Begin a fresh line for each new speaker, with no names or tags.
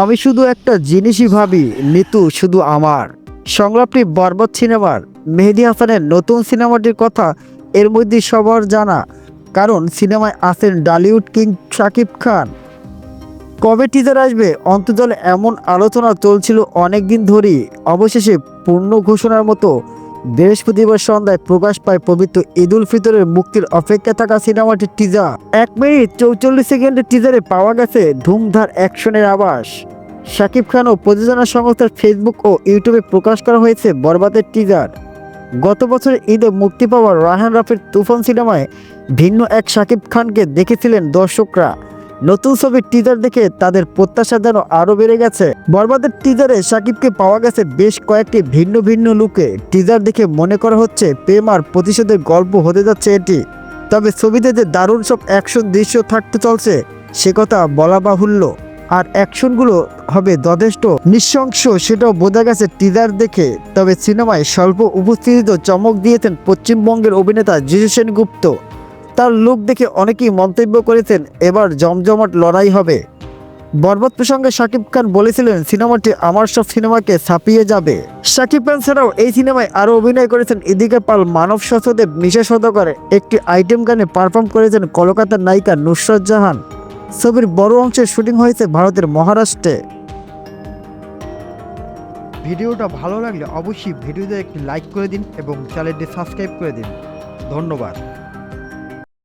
আমি শুধু একটা জিনিসই ভাবি, নিতু শুধু আমার। সংলাপটি বরবাদ সিনেমার, মেহেদি হাসানের নতুন সিনেমাটির কথা, এর মধ্যে সবার জানা, কারণ সিনেমায় আছেন ডালিউড কিং শাকিব খান। কবে টিজার আসবে, অন্তর্জলে এমন আলোচনা চলছিল অনেক দিন ধরেই, অবশেষে পূর্ণ ঘোষণার মতো বৃহস্পতিবার সন্ধ্যায় প্রকাশ পায় পবিত্র ঈদুল ফিতরের মুক্তির অপেক্ষা থাকা সিনেমাটির টিজার এক মিনিট চৌচল্লিশ সেকেন্ডের টিজারে পাওয়া গেছে ধুমধার অ্যাকশনের আবাস শাকিব খান ও প্রযোজনা সংস্থার ফেসবুক ও ইউটিউবে প্রকাশ করা হয়েছে বরবাদের টিজার গত বছর ঈদে মুক্তি পাওয়া রাহান রাফের তুফান সিনেমায় ভিন্ন এক শাকিব খানকে দেখেছিলেন দর্শকরা। নতুন ছবির টিজার দেখে তাদের প্রত্যাশা যেন আরও বেড়ে গেছে। বরবাদের টিজারে শাকিবকে পাওয়া গেছে বেশ কয়েকটি ভিন্ন ভিন্ন লুকে। টিজার দেখে মনে করা হচ্ছে প্রেম আর প্রতিশোধের গল্প হতে যাচ্ছে এটি। তবে ছবিতে যে দারুণ সব অ্যাকশন দৃশ্য থাকতে চলছে, সে কথা বলা বাহুল্য। আর অ্যাকশনগুলো হবে যথেষ্ট নৃশংস সেটাও বোঝা গেছে টিজার দেখে। তবে সিনেমায় স্বল্প উপস্থিতিতে চমক দিয়েছেন পশ্চিমবঙ্গের অভিনেতা যিশু সেনগুপ্ত। তার লুক দেখে অনেকেই মন্তব্য করেছেন, এবার জমজমাট লড়াই হবে। বরবাদ প্রসঙ্গে শাকিব খান বলেছিলেন, সিনেমাটি আমার সব সিনেমাকে ছাপিয়ে যাবে। শাকিব খান ছাড়াও এই সিনেমায় আরও অভিনয় করেছেন ইদিকা পাল, মানব সচদেব নিশা সদকারে একটি আইটেম গানে পারফর্ম করেছেন কলকাতার নায়িকা নুসরত জাহান। ছবির বড় অংশের শুটিং হয়েছে ভারতের মহারাষ্ট্রে।
ভিডিওটা ভালো লাগলে অবশ্যই ভিডিওতে একটি লাইক করে দিন এবং চ্যানেলটি সাবস্ক্রাইব করে দিন। ধন্যবাদ।